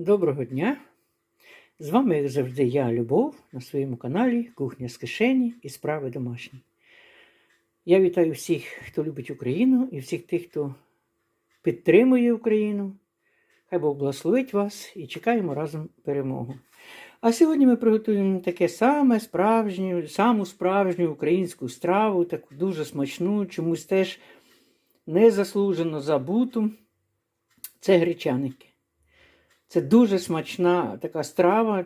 Доброго дня! З вами, як завжди, я, Любов, на своєму каналі Кухня з кишені і справи домашні. Я вітаю всіх, хто любить Україну, і всіх тих, хто підтримує Україну. Хай Бог благословить вас і чекаємо разом перемогу. А сьогодні ми приготуємо таке саме справжню, саму справжню українську страву, таку дуже смачну, чомусь теж незаслужено забуту. Це гречаники. Це дуже смачна така страва.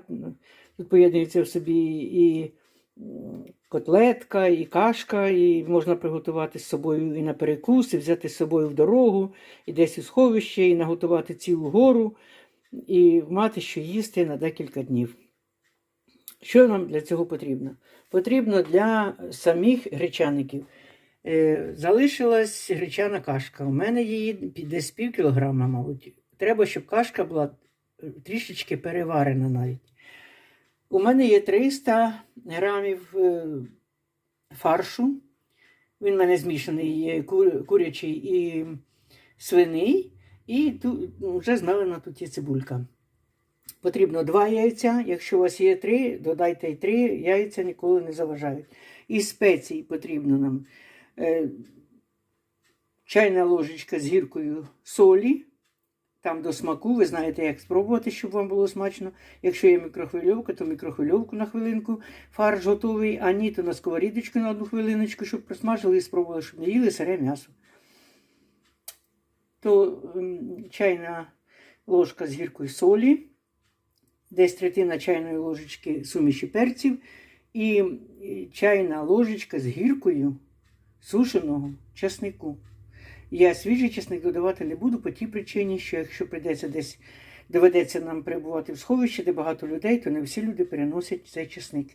Тут поєднується в собі і котлетка, і кашка, і можна приготувати з собою і на перекус, і взяти з собою в дорогу, і десь у сховище, і наготувати цілу гору, і мати що їсти на декілька днів. Що нам для цього потрібно? Потрібно для самих гречаників. Е, залишилась гречана кашка. У мене її десь пів кілограма, мабуть. Треба, щоб кашка була трішечки переварена навіть. У мене є 300 грамів е, фаршу. Він в мене змішаний є курячий і свиний. І тут вже змелена тут є цибулька. Потрібно два яйця. Якщо у вас є три, додайте й три. Яйця ніколи не заважають. І спецій потрібно нам е, чайна ложечка з гіркою солі. Там до смаку, ви знаєте, як спробувати, щоб вам було смачно. Якщо є мікрохвильовка, то мікрохвильовку на хвилинку, фарш готовий, а ні, то на сковорідочку на одну хвилиночку, щоб просмажили і спробували, щоб не їли сире м'ясо. То ем, чайна ложка з гіркою солі, десь третина чайної ложечки суміші перців і чайна ложечка з гіркою сушеного часнику. Я свіжий чесник додавати не буду по тій причині, що якщо прийдеться десь доведеться нам перебувати в сховищі, де багато людей, то не всі люди переносять цей чесник.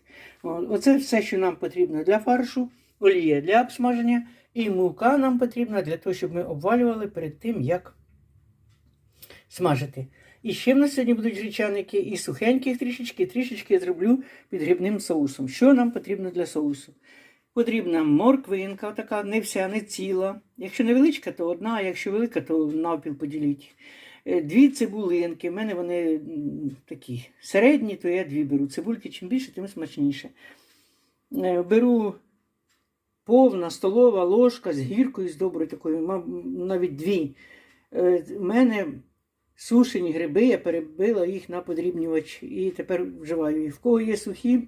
Оце все, що нам потрібно для фаршу, олія для обсмаження, і мука нам потрібна для того, щоб ми обвалювали перед тим, як смажити. І ще в нас сьогодні будуть гречаники, і сухеньких трішечки, трішечки зроблю під грибним соусом. Що нам потрібно для соусу? Потрібна морквинка, така не вся, не ціла. Якщо невеличка, то одна, а якщо велика, то навпіл поділіть. Е, Дві цибулинки. У мене вони такі середні, то я дві беру. Цибульки чим більше, тим смачніше. Е, Беру повна столова ложка з гіркою, з доброю такою, навіть дві. Е, У мене сушені гриби, я перебила їх на подрібнювач і тепер вживаю їх. В кого є сухі,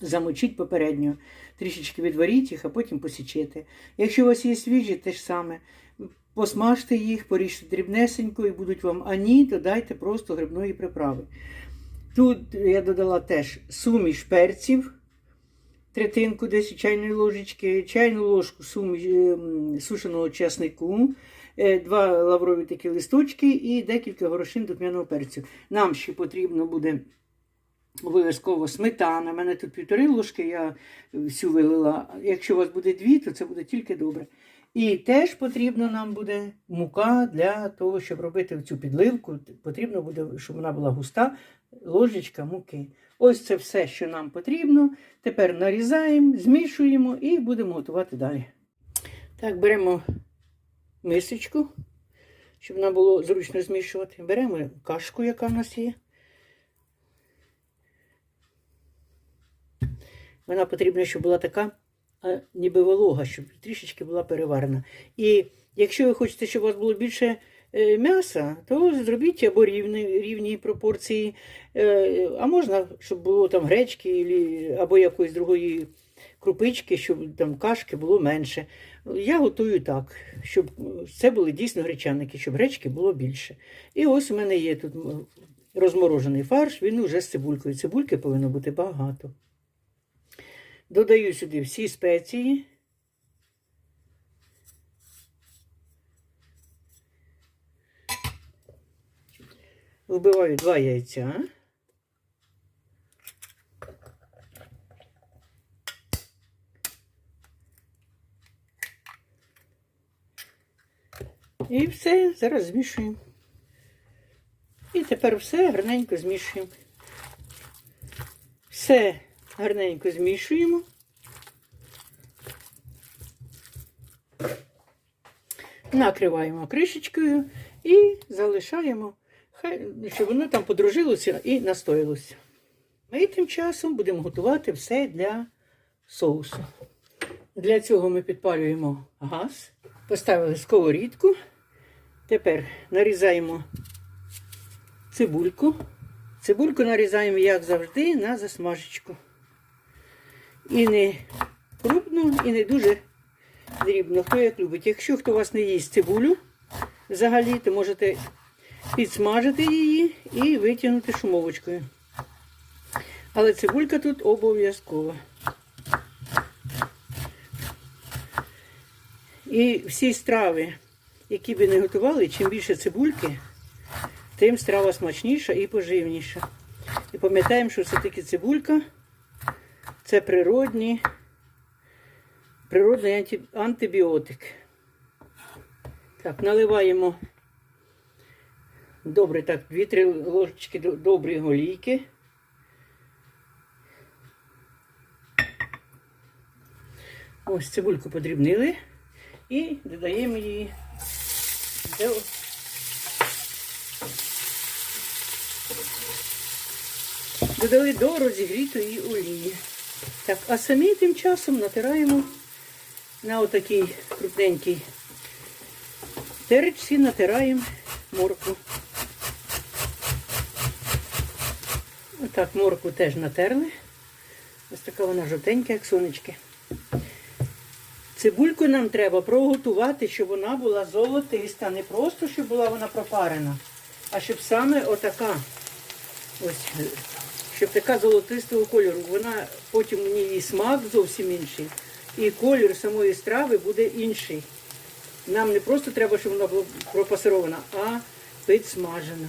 замочіть попередньо, трішечки відваріть їх, а потім посічете. Якщо у вас є свіжі, те ж саме. Посмажте їх, поріжте дрібнесенько і будуть вам ані, додайте просто грибної приправи. Тут я додала теж суміш перців, третинку десь чайної ложечки, чайну ложку суміш, ем, сушеного чеснику, е, два лаврові такі листочки і декілька горошин духмяного перцю. Нам ще потрібно буде обов'язково сметана. У мене тут півтори ложки, я всю вилила. Якщо у вас буде дві, то це буде тільки добре. І теж потрібно нам буде мука для того, щоб робити цю підливку. Потрібно буде, щоб вона була густа, ложечка муки. Ось це все, що нам потрібно. Тепер нарізаємо, змішуємо і будемо готувати далі. Так, беремо мисочку, щоб нам було зручно змішувати. Беремо кашку, яка в нас є. Вона потрібна, щоб була така, ніби волога, щоб трішечки була переварена. І якщо ви хочете, щоб у вас було більше е, м'яса, то зробіть або рівні, рівні пропорції, е, а можна, щоб було там гречки або якоїсь другої крупички, щоб там кашки було менше. Я готую так, щоб це були дійсно гречаники, щоб гречки було більше. І ось у мене є тут розморожений фарш, він уже з цибулькою. Цибульки повинно бути багато. Додаю сюди всі спеції. Вбиваю два яйця. І все, зараз змішуємо. І тепер все гарненько змішуємо. Все гарненько змішуємо. Накриваємо кришечкою і залишаємо Хай, щоб воно там подружилося і настоїлося. Ми тим часом будемо готувати все для соусу. Для цього ми підпалюємо газ, поставили сковорідку. Тепер нарізаємо цибульку. Цибульку нарізаємо, як завжди, на засмажечку. І не крупну, і не дуже дрібно. Хто як любить. Якщо хто у вас не їсть цибулю взагалі, то можете підсмажити її і витягнути шумовочкою. Але цибулька тут обов'язкова. І всі страви, які би не готували, чим більше цибульки, тим страва смачніша і поживніша. І пам'ятаємо, що все-таки цибулька це природні, природний антибіотик. Так, наливаємо добре, так, 2-3 ложечки до- доброї голійки. Ось цибульку подрібнили і додаємо її до додали до розігрітої олії. Так, а самі тим часом натираємо на отакій крупненькій теречці, натираємо морку. Отак морку теж натерли. Ось така вона жовтенька, як сонечки. Цибульку нам треба проготувати, щоб вона була золотиста. Не просто, щоб була вона пропарена, а щоб саме отака. Ось, щоб така золотистого кольору. Вона потім у ній смак зовсім інший. І колір самої страви буде інший. Нам не просто треба, щоб вона була пропасирована, а підсмажена.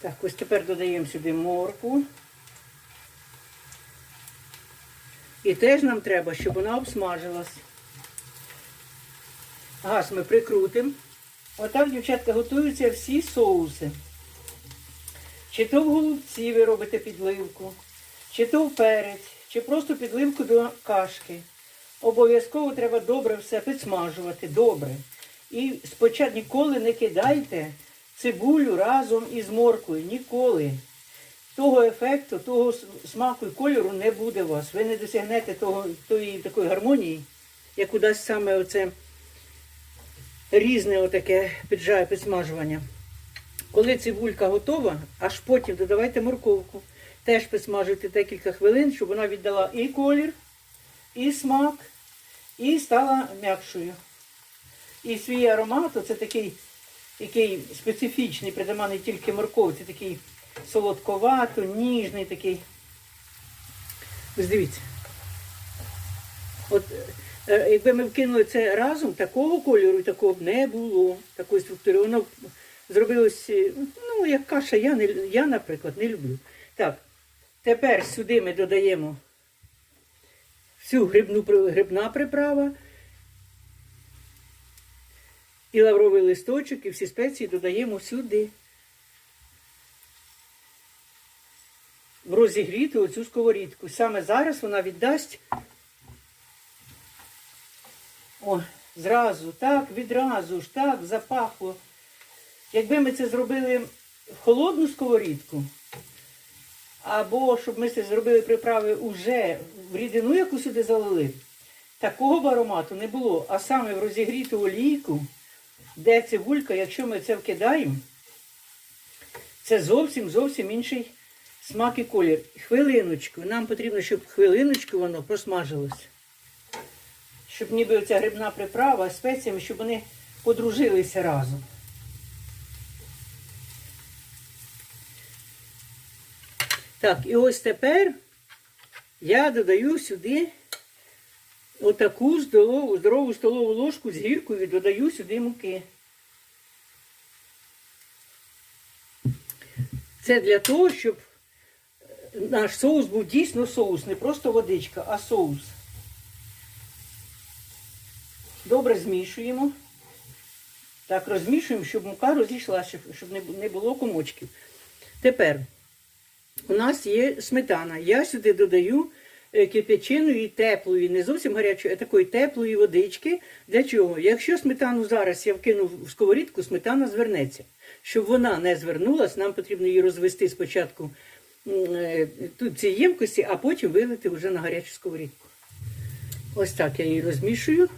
Так, ось тепер додаємо сюди морку. І теж нам треба, щоб вона обсмажилась. Газ ми прикрутимо. Отак, дівчатка, готуються всі соуси. Чи то в голубці ви робите підливку, чи то в перець, чи просто підливку до кашки. Обов'язково треба добре все підсмажувати, добре. І спочатку ніколи не кидайте цибулю разом із моркою. Ніколи. Того ефекту, того смаку і кольору не буде у вас. Ви не досягнете того, тої такої гармонії, яку дасть саме оце різне отаке піджає підсмажування. Коли цибулька готова, аж потім додавайте морковку. Теж підсмажуйте декілька хвилин, щоб вона віддала і колір, і смак, і стала м'якшою. І свій аромат, це такий, який специфічний, притаманний тільки морковці, такий солодковато, ніжний такий. Ось дивіться. От якби ми вкинули це разом, такого кольору і такого б не було, такої структури. Воно б зробилось, е, ну, як каша, я, не, я, наприклад, не люблю. Так, тепер сюди ми додаємо всю грибну, грибна приправа. І лавровий листочок, і всі спеції додаємо сюди. В розігріту оцю сковорідку. Саме зараз вона віддасть. О, зразу, так, відразу ж, так, запахло. Якби ми це зробили в холодну сковорідку, або щоб ми це зробили приправи уже в рідину, яку сюди залили, такого б аромату не було. А саме в розігріту олійку, де цибулька, якщо ми це вкидаємо, це зовсім зовсім інший смак і колір. Хвилиночку. Нам потрібно, щоб хвилиночку воно просмажилось. Щоб ніби оця грибна приправа спеціями, щоб вони подружилися разом. Так, і ось тепер я додаю сюди отаку здорову, здорову столову ложку з гіркою, додаю сюди муки. Це для того, щоб наш соус був дійсно соус, не просто водичка, а соус. Добре змішуємо. Так, розмішуємо, щоб мука розійшлася, щоб- не було комочків. Тепер у нас є сметана. Я сюди додаю е, кип'яченої, теплої, не зовсім гарячої, а такої теплої водички. Для чого? Якщо сметану зараз я вкину в сковорідку, сметана звернеться. Щоб вона не звернулась, нам потрібно її розвести спочатку е, тут ці ємкості, а потім вилити вже на гарячу сковорідку. Ось так я її розмішую.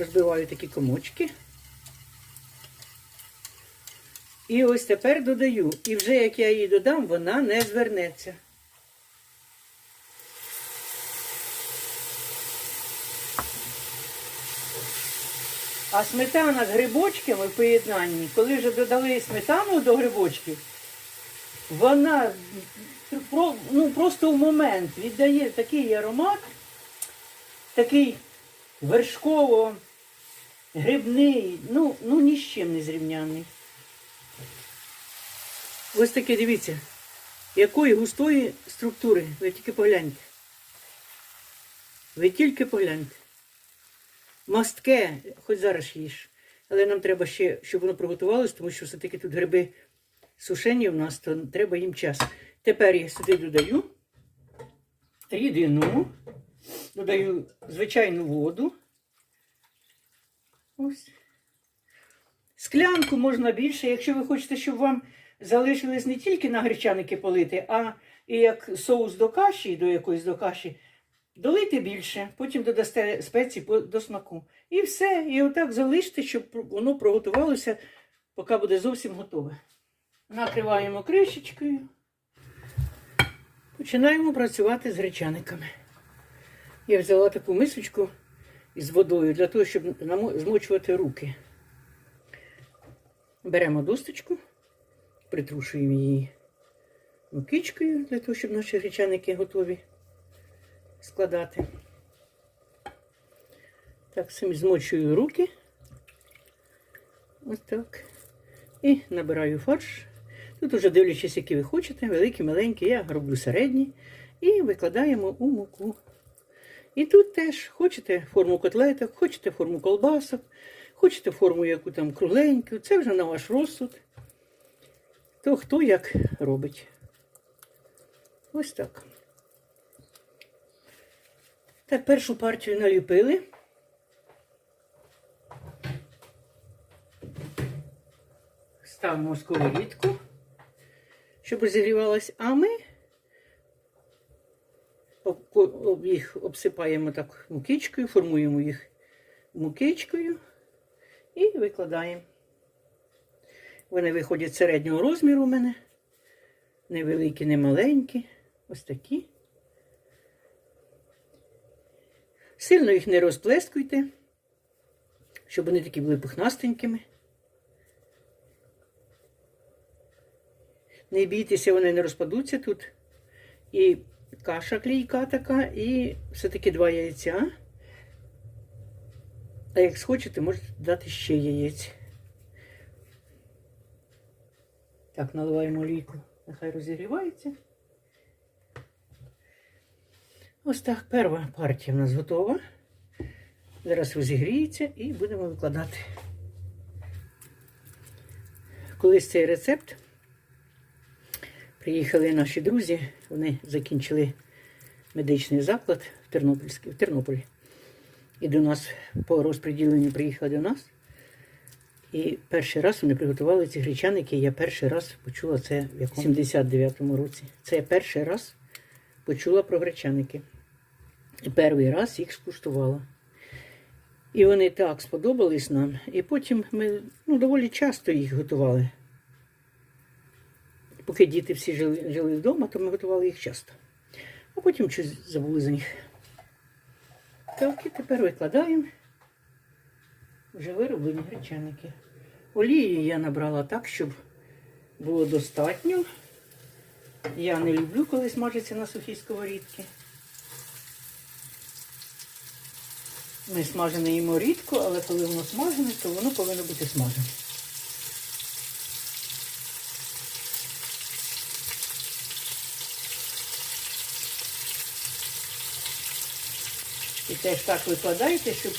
Розбиваю такі комочки. І ось тепер додаю. І вже як я її додам, вона не звернеться. А сметана з грибочками в поєднанні, коли вже додали сметану до грибочків, вона ну, просто в момент віддає такий аромат, такий вершково грибний, ну, ну ні з чим не зрівняний. Ось таке дивіться, якої густої структури. Ви тільки погляньте. Ви тільки погляньте. Мастке, хоч зараз їж. Але нам треба ще, щоб воно приготувалось, тому що все-таки тут гриби сушені в нас, то треба їм час. Тепер я сюди додаю рідину, додаю звичайну воду. Ось. Склянку можна більше, якщо ви хочете, щоб вам залишились не тільки на гречаники полити, а і як соус до каші, до якоїсь до каші, долийте більше, потім додасте спеції до смаку. І все. І отак залиште, щоб воно приготувалося, поки буде зовсім готове. Накриваємо кришечкою. Починаємо працювати з гречаниками. Я взяла таку мисочку із водою для того, щоб змочувати руки. Беремо досточку, притрушуємо її мукичкою для того, щоб наші гречаники готові складати. Так, самі змочую руки. Ось так. І набираю фарш. Тут уже дивлячись, який ви хочете, великий, маленький, я роблю середній. І викладаємо у муку. І тут теж хочете форму котлеток, хочете форму колбасок, хочете форму яку там кругленьку. Це вже на ваш розсуд. То хто як робить. Ось так. Так, першу партію наліпили. Ставимо сковорідку, щоб розігрівалась, а ми об- об- їх обсипаємо так мукичкою, формуємо їх мукичкою і викладаємо. Вони виходять середнього розміру у мене. Невеликі, не маленькі. Ось такі. Сильно їх не розплескуйте, щоб вони такі були пухнастенькими. Не бійтеся, вони не розпадуться тут. І каша клійка така, і все-таки два яйця. А як схочете, можете дати ще яєць. Так, наливаємо олійку, нехай розігрівається. Ось так, перша партія в нас готова. Зараз розігріється і будемо викладати. Колись цей рецепт приїхали наші друзі, вони закінчили медичний заклад в Тернопільській, в Тернополі. І до нас по розподіленню приїхали до нас. І перший раз вони приготували ці гречаники. Я перший раз почула це в якому 79-му році. Це я перший раз почула про гречаники. І перший раз їх скуштувала. І вони так сподобались нам. І потім ми ну, доволі часто їх готували. Поки діти всі жили, жили вдома, то ми готували їх часто. А потім щось забули за них. Так, і тепер викладаємо вже вироблені гречаники. Олії я набрала так, щоб було достатньо. Я не люблю, коли смажиться на сухій сковорідці. Ми смажене їмо рідко, але коли воно смажене, то воно повинно бути смажене. Теж так викладаєте, щоб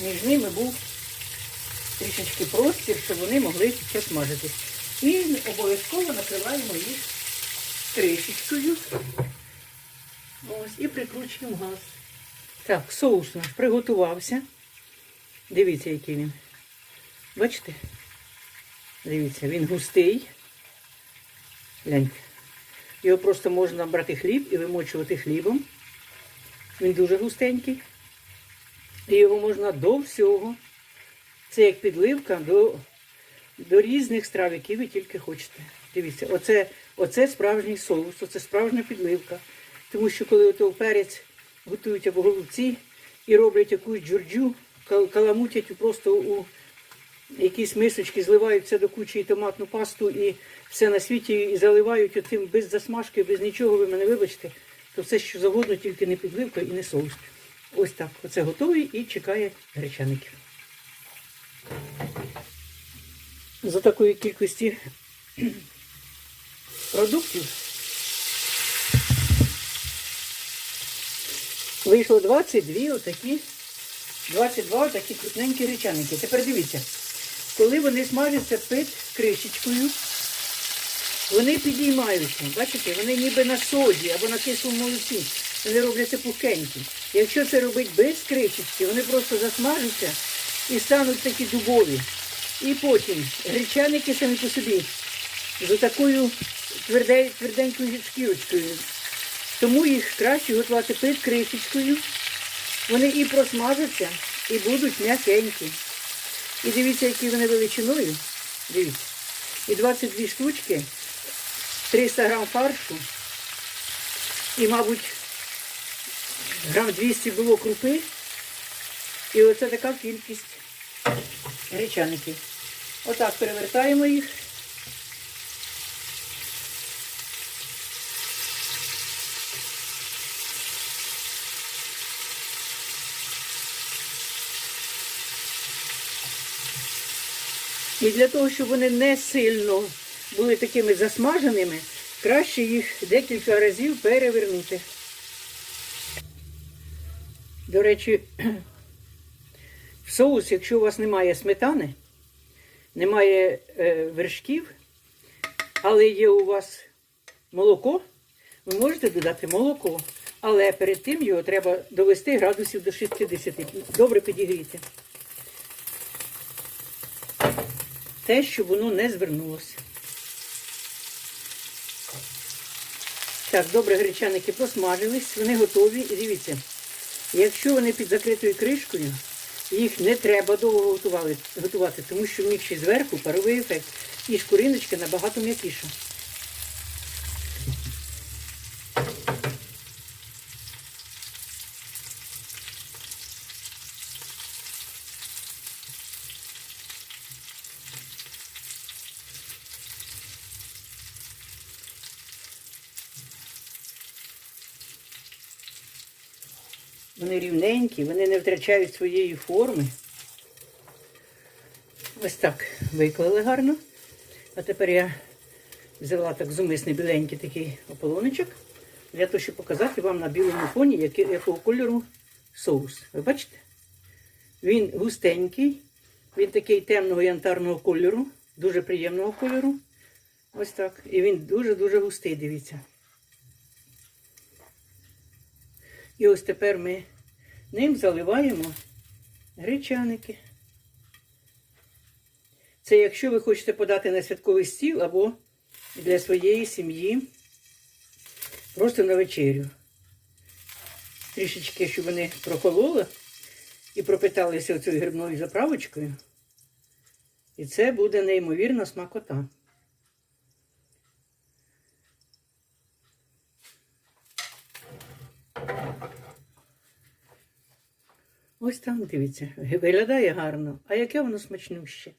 між ними був трішечки простір, щоб вони могли ще смажитись. І обов'язково накриваємо їх кришечкою. Ось, і прикручуємо газ. Так, соус у нас приготувався. Дивіться, який він. Бачите? Дивіться, він густий. Гляньте. Його просто можна брати хліб і вимочувати хлібом. Він дуже густенький. І його можна до всього. Це як підливка до, до різних страв, які ви тільки хочете. Дивіться, оце, оце справжній соус, оце справжня підливка. Тому що коли ото перець готують або голубці і роблять якусь джурджу, каламутять просто у якісь мисочки, зливають це до кучі і томатну пасту і все на світі і заливають отим без засмажки, без нічого, ви мене вибачте, то все що завгодно, тільки не підливка і не соус. Ось так. Оце готовий і чекає гречаників. За такої кількості продуктів вийшло 22 отакі, 22 отакі крупненькі гречаники. Тепер дивіться, коли вони смажаться під кришечкою, вони підіймаються. Бачите, вони ніби на соді або на кислому молоці. Вони робляться пухенькі. Якщо це робити без кришечки, вони просто засмажуться і стануть такі дубові. І потім гречаники самі по собі з такою тверде, тверденькою шкірочкою. Тому їх краще готувати під кришечкою. Вони і просмажаться, і будуть м'якенькі. І дивіться, які вони величиною. Дивіться. І 22 штучки, 300 грам фаршу. І, мабуть, грам 200 було крупи. І оце така кількість гречаників. Отак перевертаємо їх. І для того, щоб вони не сильно були такими засмаженими, краще їх декілька разів перевернути. До речі, в соус, якщо у вас немає сметани, немає е, вершків, але є у вас молоко, ви можете додати молоко. Але перед тим його треба довести градусів до 60. Добре підігріти. Те, щоб воно не звернулося. Так, добре, гречаники посмажились, вони готові. І дивіться, якщо вони під закритою кришкою, їх не треба довго готувати, тому що в них ще зверху паровий ефект. І шкуриночка набагато м'якіша. Вони рівненькі, вони не втрачають своєї форми. Ось так виклали гарно. А тепер я взяла так зумисний біленький такий ополоночок, для того, щоб показати вам на білому фоні, якого кольору соус. Ви бачите? Він густенький, він такий темного янтарного кольору, дуже приємного кольору. Ось так. І він дуже-дуже густий, дивіться. І ось тепер ми ним заливаємо гречаники. Це якщо ви хочете подати на святковий стіл або для своєї сім'ї просто на вечерю. Трішечки, щоб вони прохололи і пропиталися оцею грибною заправочкою. І це буде неймовірна смакота. Ось там, дивіться, виглядає гарно, а яке воно смачнюще.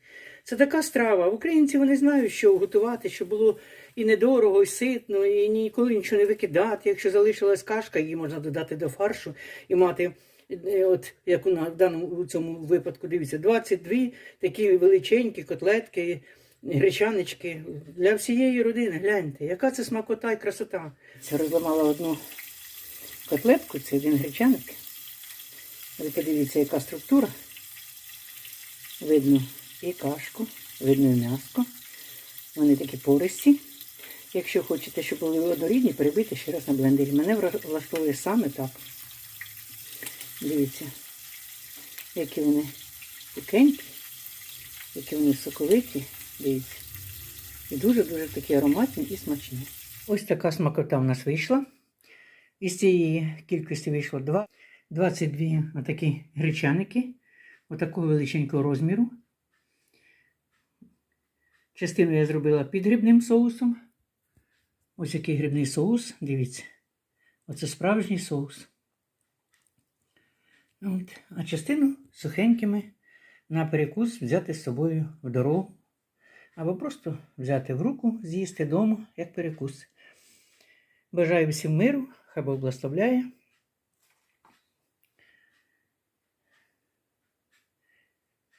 Це така страва. Українці вони знають, що готувати, щоб було і недорого, і ситно, і ніколи нічого не викидати. Якщо залишилась кашка, її можна додати до фаршу і мати, е, от як у в даному у цьому випадку, дивіться, 22 такі величенькі котлетки, гречанички для всієї родини. Гляньте, яка це смакота і красота. Це розламала одну котлетку, це один гречаник. Ви подивіться, яка структура. Видно і кашку, видно і м'яско. Вони такі пористі. Якщо хочете, щоб були однорідні, перебийте ще раз на блендері. Мене влаштовує саме так. Дивіться, які вони пікенькі, які вони соковиті. Дивіться. І дуже-дуже такі ароматні і смачні. Ось така смакота в нас вийшла. Із цієї кількості вийшло два, 22 отакі гречаники, отакого величенького розміру. Частину я зробила під грибним соусом. Ось який грибний соус, дивіться. Оце справжній соус. От. А частину сухенькими на перекус взяти з собою в дорогу. Або просто взяти в руку, з'їсти вдома, як перекус. Бажаю всім миру, хай Бог благословляє.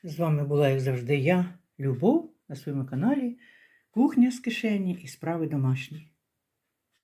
З вами була, як завжди, я, Любов, на своєму каналі Кухня з кишені і справи домашні.